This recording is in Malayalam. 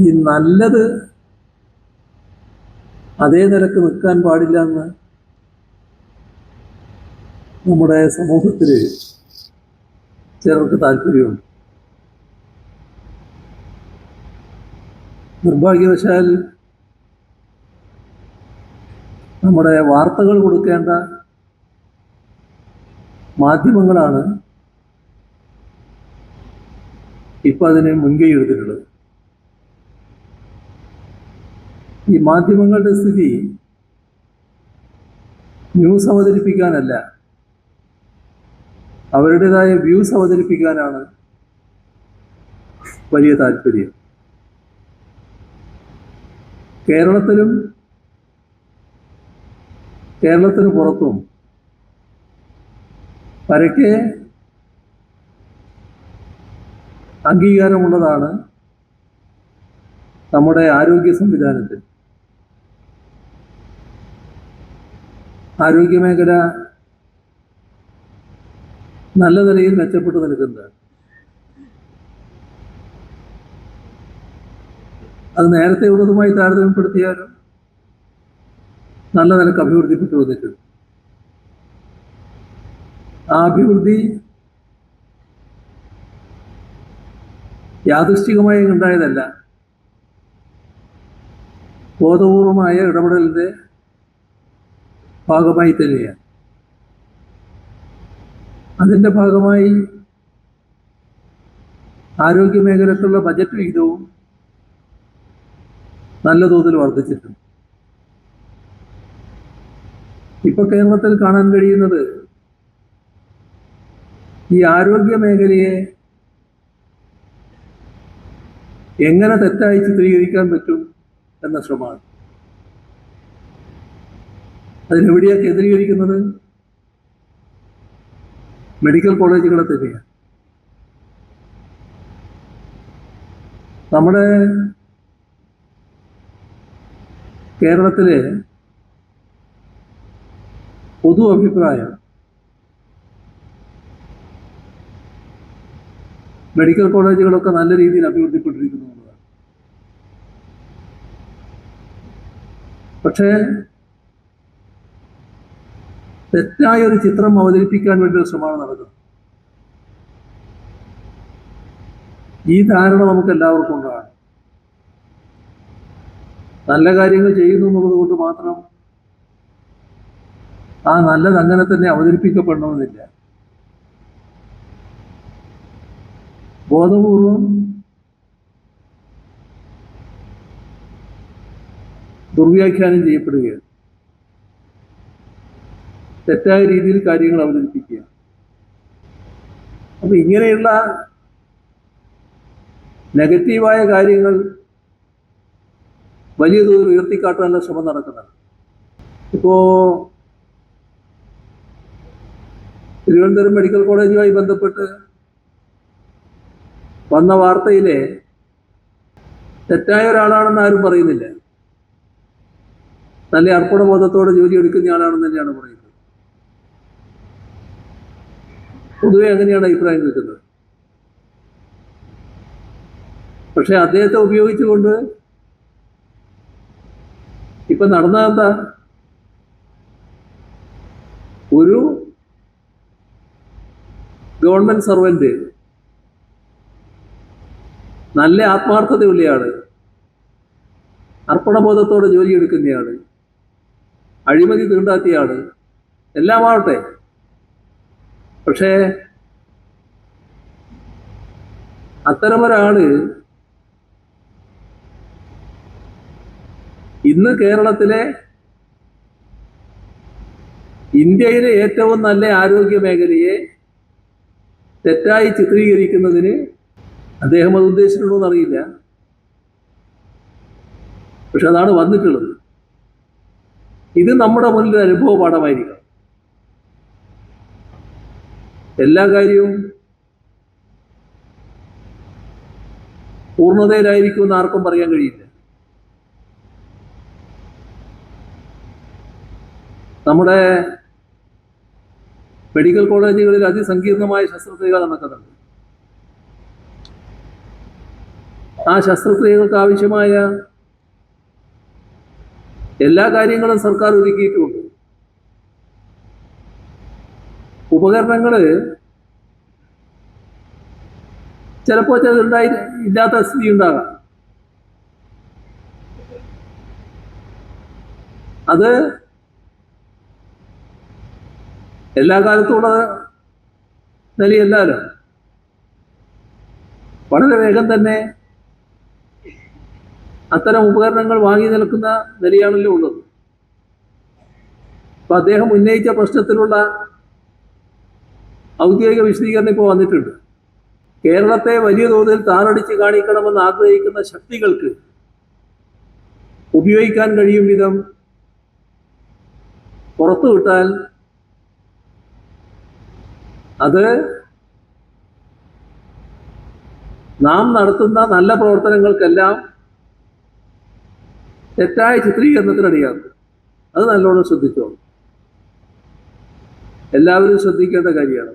ഈ നല്ലത് അതേ നിലയ്ക്ക് നിൽക്കാൻ പാടില്ല എന്ന് നമ്മുടെ സമൂഹത്തിൽ ചിലർക്ക് താല്പര്യമുണ്ട്. നിർഭാഗ്യവശാൽ നമ്മുടെ വാർത്തകൾ കൊടുക്കേണ്ട മാധ്യമങ്ങളാണ് ഇപ്പം അതിനെ മുൻകൈ എടുത്തിട്ടുള്ളത്. ഈ മാധ്യമങ്ങളുടെ സ്ഥിതി ന്യൂസ് അവതരിപ്പിക്കാനല്ല. അവരുടേതായ വ്യൂസ് അവതരിപ്പിക്കാനാണ് വലിയ താല്പര്യം. കേരളത്തിലും കേരളത്തിന് പുറത്തും പരക്കെ അംഗീകാരമുള്ളതാണ് നമ്മുടെ ആരോഗ്യ സംവിധാനത്തിൽ. ആരോഗ്യമേഖല നല്ല നിലയിൽ മെച്ചപ്പെട്ടു നിൽക്കുന്നത് അത് നേരത്തെ ഉള്ളതുമായി താരതമ്യപ്പെടുത്തിയാലും നല്ല നിലയ്ക്ക് അഭിവൃദ്ധിപ്പെട്ടു വന്നിട്ടുണ്ട്. ആ അഭിവൃദ്ധി യാദൃശ്ചികമായി ഉണ്ടായതല്ല. ബോധപൂർവമായ ഇടപെടലിന്റെ ഭാഗമായി തന്നെയാണ്. അതിന്റെ ഭാഗമായി ആരോഗ്യ മേഖലക്കുള്ള ബജറ്റ് വിഹിതവും നല്ല തോതിൽ വർദ്ധിച്ചിട്ടുണ്ട്. ഇപ്പൊ കേരളത്തിൽ കാണാൻ കഴിയുന്നത് ഈ ആരോഗ്യ മേഖലയെ എങ്ങനെ തെറ്റായി ചിത്രീകരിക്കാൻ പറ്റും എന്ന ശ്രമമാണ്. അതിനെവിടെയാണ് കേന്ദ്രീകരിക്കുന്നത്? മെഡിക്കൽ കോളേജുകളെ തന്നെയാണ് നമ്മുടെ കേരളത്തിലെ പൊതു അഭിപ്രായം മെഡിക്കൽ കോളേജുകളൊക്കെ നല്ല രീതിയിൽ അഭിവൃദ്ധിപ്പെട്ടിരിക്കുന്നു എന്നുള്ളതാണ്. പക്ഷേ തെറ്റായ ഒരു ചിത്രം അവതരിപ്പിക്കാൻ വേണ്ടി ഒരു ശ്രമമാണ് നടക്കുന്നത്. ഈ ധാരണ നമുക്ക് എല്ലാവർക്കും ഉണ്ടാകണം. നല്ല കാര്യങ്ങൾ ചെയ്യുന്നു എന്നുള്ളത് കൊണ്ട് മാത്രം ആ നല്ലത് അങ്ങനെ തന്നെ അവതരിപ്പിക്കപ്പെടണമെന്നില്ല. ബോധപൂർവം ദുർവ്യാഖ്യാനം ചെയ്യപ്പെടുകയാണ്. തെറ്റായ രീതിയിൽ കാര്യങ്ങൾ അവതരിപ്പിക്കുക. അപ്പൊ ഇങ്ങനെയുള്ള നെഗറ്റീവായ കാര്യങ്ങൾ വലിയ തോതിൽ ഉയർത്തിക്കാട്ടാനുള്ള ശ്രമം നടക്കുന്നത് ഇപ്പോ തിരുവനന്തപുരം മെഡിക്കൽ കോളേജുമായി ബന്ധപ്പെട്ട് വന്ന വാർത്തയിലെ തെറ്റായ ഒരാളാണെന്ന് ആരും പറയുന്നില്ല. നല്ല അർപ്പണബോധത്തോടെ ജോലി എടുക്കുന്ന ആളാണെന്ന് തന്നെയാണ് പറയുന്നത്. പൊതുവെ അങ്ങനെയാണ് അഭിപ്രായം കിട്ടുന്നത്. പക്ഷെ അദ്ദേഹത്തെ ഉപയോഗിച്ചുകൊണ്ട് ഇപ്പൊ നടന്നതെന്താ ഒരു ഗവൺമെന്റ് സർവന്റ് നല്ല ആത്മാർത്ഥതയുള്ളയാൾ അർപ്പണബോധത്തോടെ ജോലിയെടുക്കുന്നയാണ് അഴിമതി തീണ്ടാത്തിയാണ് എല്ലാമാവട്ടെ പക്ഷേ അത്തരമൊരാൾ ഇന്ന് കേരളത്തിലെ ഇന്ത്യയിലെ ഏറ്റവും നല്ല ആരോഗ്യ മേഖലയെ തെറ്റായി ചിത്രീകരിക്കുന്നതിന് അദ്ദേഹം അത് ഉദ്ദേശിച്ചിട്ടുണ്ടോ എന്നറിയില്ല. പക്ഷെ അതാണ് വന്നിട്ടുള്ളത്. ഇത് നമ്മുടെ മുന്നിൽ അനുഭവ പാഠമായിരിക്കണം എല്ലാ കാര്യവും പൂർണതയിലായിരിക്കുമെന്ന് ആർക്കും പറയാൻ കഴിയില്ല. നമ്മുടെ മെഡിക്കൽ കോളേജുകളിൽ അതിസങ്കീർണമായ ശസ്ത്രക്രിയകൾ നടക്കുന്നുണ്ട്. ആ ശസ്ത്രക്രിയകൾക്ക് ആവശ്യമായ എല്ലാ കാര്യങ്ങളും സർക്കാർ ഒരുക്കിയിട്ടുമുണ്ട് ഉപകരണങ്ങൾ ചിലപ്പോൾ ചിലതുണ്ടായി ഇല്ലാത്ത സ്ഥിതി ഉണ്ടാകാം. അത് എല്ലാ കാലത്തുള്ള നിലയല്ലാലോ. വളരെ വേഗം തന്നെ അത്തരം ഉപകരണങ്ങൾ വാങ്ങി നിൽക്കുന്ന നിലയാണല്ലോ ഉള്ളത്. അപ്പൊ അദ്ദേഹം ഉന്നയിച്ച പ്രശ്നത്തിലുള്ള ഔദ്യോഗിക വിശദീകരണം ഇപ്പോൾ വന്നിട്ടുണ്ട്. കേരളത്തെ വലിയ തോതിൽ താറടിച്ച് കാണിക്കണമെന്ന് ആഗ്രഹിക്കുന്ന ശക്തികൾക്ക് ഉപയോഗിക്കാൻ കഴിയും വിധം പുറത്തുവിട്ടാൽ അത് നാം നടത്തുന്ന നല്ല പ്രവർത്തനങ്ങൾക്കെല്ലാം തെറ്റായ ചിത്രീകരണത്തിനടിയാകും അത് നല്ലോണം ശ്രദ്ധിച്ചോളൂ. എല്ലാവരും ശ്രദ്ധിക്കേണ്ട കാര്യമാണ്.